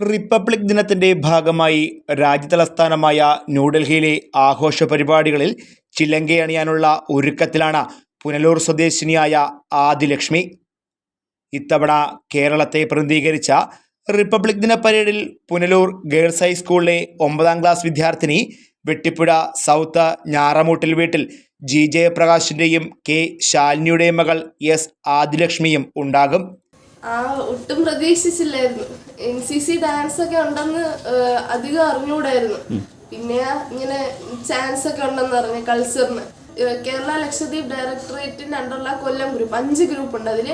Republic ദിനത്തിന്റെ ഭാഗമായി രാജ്യതലസ്ഥാനമായ ന്യൂഡൽഹിയിലെ ആഘോഷ പരിപാടികളിൽ ചിലങ്കയണിയാനുള്ള ഒരുക്കത്തിലാണ് പുനലൂർ സ്വദേശിനിയായ ആദിലക്ഷ്മി. ഇത്തവണ കേരളത്തെ പ്രതിനിധീകരിച്ച റിപ്പബ്ലിക് ദിന പരേഡിൽ പുനലൂർ ഗേൾസ് ഹൈസ്കൂളിലെ ഒമ്പതാം ക്ലാസ് വിദ്യാർത്ഥിനി വെട്ടിപ്പുഴ സൗത്ത് ഞാറമൂട്ടിൽ വീട്ടിൽ ജി ജയപ്രകാശിന്റെയും കെ ശാലിനിയുടെയും മകൾ എസ് ആദിലക്ഷ്മിയും ഉണ്ടാകും. ആ ഒട്ടും പ്രതീക്ഷിച്ചില്ലായിരുന്നു. എൻ സി സി ഡാൻസ് ഒക്കെ ഉണ്ടെന്ന് അധികം അറിഞ്ഞുകൂടായിരുന്നു പിന്നെ ഇങ്ങനെ ചാൻസ് ഒക്കെ ഉണ്ടെന്ന് അറിഞ്ഞു കൾച്ചറിന് കേരള ലക്ഷദ്വീപ് ഡയറക്ടറേറ്റിന്റെ അണ്ടറുള്ള കൊല്ലം ഗ്രൂപ്പ് അഞ്ച് ഗ്രൂപ്പ് ഉണ്ട് അതിൽ.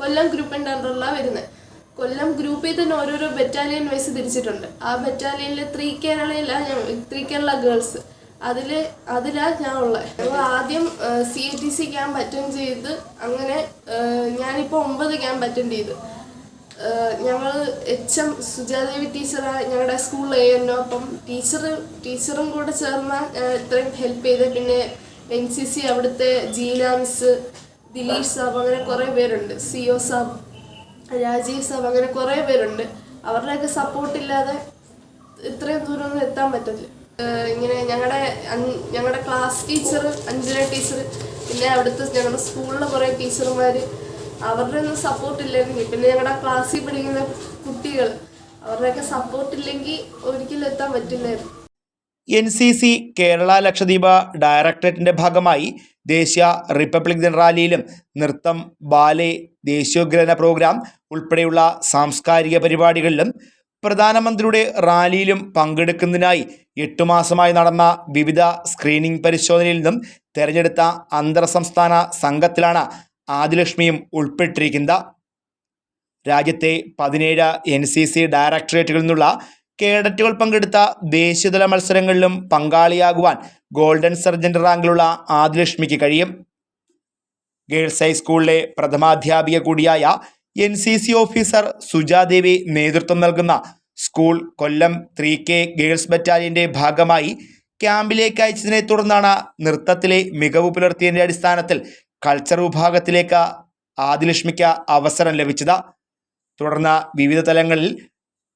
കൊല്ലം ഗ്രൂപ്പിന്റെ അണ്ടറുള്ള വരുന്നത് കൊല്ലം ഗ്രൂപ്പിൽ തന്നെ ഓരോരോ ബറ്റാലിയൻ വൈസ് തിരിച്ചിട്ടുണ്ട്. ആ ബറ്റാലിയനിൽ ത്രീ കേരളയിലാണ് ത്രീ കേരള ഗേൾസ് അതിൽ അതിലാ ഞാൻ ഉള്ളത് ഞങ്ങൾ ആദ്യം C A T C camp attend ചെയ്ത് അങ്ങനെ ഞാനിപ്പോ ഒമ്പത് ക്യാമ്പ് അറ്റൻഡ് ചെയ്ത്. ഞങ്ങൾ എച്ച് എം സുജാദേവി ടീച്ചറാണ് ഞങ്ങളുടെ എ എന്നോ അപ്പം ടീച്ചർ ടീച്ചറും കൂടെ ചേർന്ന ഇത്രയും ഹെൽപ്പ് ചെയ്ത്. പിന്നെ എൻ സി സി അവിടുത്തെ ജീനാംസ് ദിലീഷ് സാബ് അങ്ങനെ കുറേ പേരുണ്ട്. സി ഒ സാബ് രാജീവ് സാബ് അങ്ങനെ കുറേ പേരുണ്ട്. അവരുടെയൊക്കെ സപ്പോർട്ട് ഇല്ലാതെ ഇത്രയും ദൂരം ഒന്നും എത്താൻ ഏഹ് ഇങ്ങനെ ഞങ്ങളുടെ ഞങ്ങളുടെ ക്ലാസ് ടീച്ചർ അഞ്ജന ടീച്ചർ പിന്നെ അവിടുത്തെ ഞങ്ങളുടെ സ്കൂളിലെ കുറേ ടീച്ചർമാർ അവരുടെ ഒന്നും സപ്പോർട്ട് ഇല്ലെങ്കിൽ പിന്നെ ഞങ്ങളുടെ ക്ലാസ്സിൽ പഠിക്കുന്ന കുട്ടികൾ അവരുടെയൊക്കെ സപ്പോർട്ട് ഇല്ലെങ്കിൽ ഒരിക്കലും എത്താൻ പറ്റില്ലായിരുന്നു. N C C Kerala Lakshadweep ഡയറക്ടറേറ്റിന്റെ ഭാഗമായി ദേശീയ റിപ്പബ്ലിക് ദിന റാലിയിലും നൃത്തം ബാലെ ദേശീയോദ്ഗ്രഥന പ്രോഗ്രാം ഉൾപ്പെടെയുള്ള സാംസ്കാരിക പരിപാടികളിലും പ്രധാനമന്ത്രിയുടെ റാലിയിലും പങ്കെടുക്കുന്നതിനായി എട്ടു മാസമായി നടന്ന വിവിധ സ്ക്രീനിംഗ് പരിശോധനയിൽ നിന്നും തെരഞ്ഞെടുത്ത അന്തർ സംസ്ഥാന സംഘത്തിലാണ് ആദിലക്ഷ്മിയും ഉൾപ്പെട്ടിരിക്കുന്നത്. രാജ്യത്തെ പതിനേഴ് എൻ സി സി ഡയറക്ടറേറ്റുകളിൽ നിന്നുള്ള കേഡറ്റുകൾ പങ്കെടുത്ത ദേശീയതല മത്സരങ്ങളിലും പങ്കാളിയാകുവാൻ ഗോൾഡൻ സർജന്റ് റാങ്കിലുള്ള ആദിലക്ഷ്മിക്ക് കഴിയും. ഗേൾസ് ഹൈസ്കൂളിലെ പ്രഥമാധ്യാപിക കൂടിയായ N C C officer Sujadevi നേതൃത്വം നൽകുന്ന school Kollam three K girls ബറ്റാലിയന്റെ ഭാഗമായി ക്യാമ്പിലേക്ക് അയച്ചതിനെ തുടർന്നാണ് നൃത്തത്തിലെ മികവ് പുലർത്തിയതിന്റെ അടിസ്ഥാനത്തിൽ കൾച്ചർ വിഭാഗത്തിലേക്ക് ആദിലക്ഷ്മിക്ക് അവസരം ലഭിച്ചത്. തുടർന്ന് വിവിധ തലങ്ങളിൽ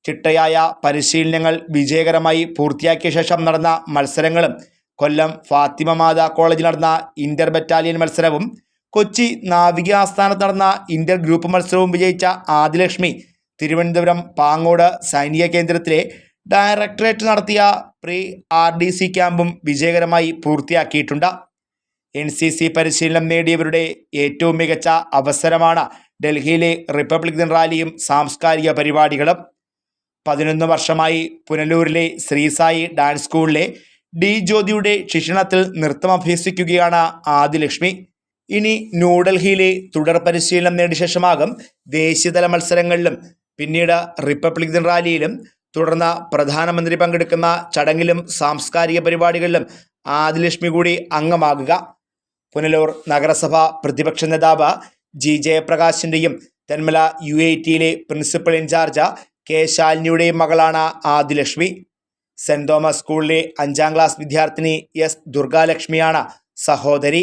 ചിട്ടയായ പരിശീലനങ്ങൾ വിജയകരമായി പൂർത്തിയാക്കിയ ശേഷം നടന്ന മത്സരങ്ങളും കൊല്ലം ഫാത്തിമ മാതാ കോളേജിൽ നടന്ന ഇന്റർ ബറ്റാലിയൻ മത്സരവും കൊച്ചി നാവിക ആസ്ഥാനത്ത് നടന്ന ഇന്റർ ഗ്രൂപ്പ് മത്സരവും വിജയിച്ച ആദിലക്ഷ്മി തിരുവനന്തപുരം പാങ്ങോട് സൈനിക കേന്ദ്രത്തിലെ ഡയറക്ടറേറ്റ് നടത്തിയ പ്രീ ആർ ഡി സി ക്യാമ്പും വിജയകരമായി പൂർത്തിയാക്കിയിട്ടുണ്ട്. എൻ സി സി പരിശീലനം നേടിയവരുടെ ഏറ്റവും മികച്ച അവസരമാണ് ഡൽഹിയിലെ റിപ്പബ്ലിക് ദിന റാലിയും സാംസ്കാരിക പരിപാടികളും. പതിനൊന്ന് വർഷമായി പുനലൂരിലെ ശ്രീസായി ഡാൻസ് സ്കൂളിലെ ഡി ജ്യോതിയുടെ ശിക്ഷണത്തിൽ നൃത്തം അഭ്യസിക്കുകയാണ് ആദിലക്ഷ്മി. ഇനി ന്യൂഡൽഹിയിലെ തുടർ പരിശീലനം നേടിയ ശേഷമാകും ദേശീയതല മത്സരങ്ങളിലും. പിന്നീട് റിപ്പബ്ലിക് ദിന റാലിയിലും തുടർന്ന് പ്രധാനമന്ത്രി പങ്കെടുക്കുന്ന ചടങ്ങിലും സാംസ്കാരിക പരിപാടികളിലും ആദിലക്ഷ്മി കൂടി അംഗമാകുക. പുനലൂർ നഗരസഭ പ്രതിപക്ഷ നേതാവ് ജി ജയപ്രകാശിന്റെയും തെന്മല യു ഐ ടിയിലെ പ്രിൻസിപ്പൽ ഇൻചാർജ് കെ ശാലിനിയുടെയും മകളാണ് ആദിലക്ഷ്മി. സെന്റ് തോമസ് സ്കൂളിലെ അഞ്ചാം ക്ലാസ് വിദ്യാർത്ഥിനി എസ് ദുർഗാലക്ഷ്മിയാണ് സഹോദരി.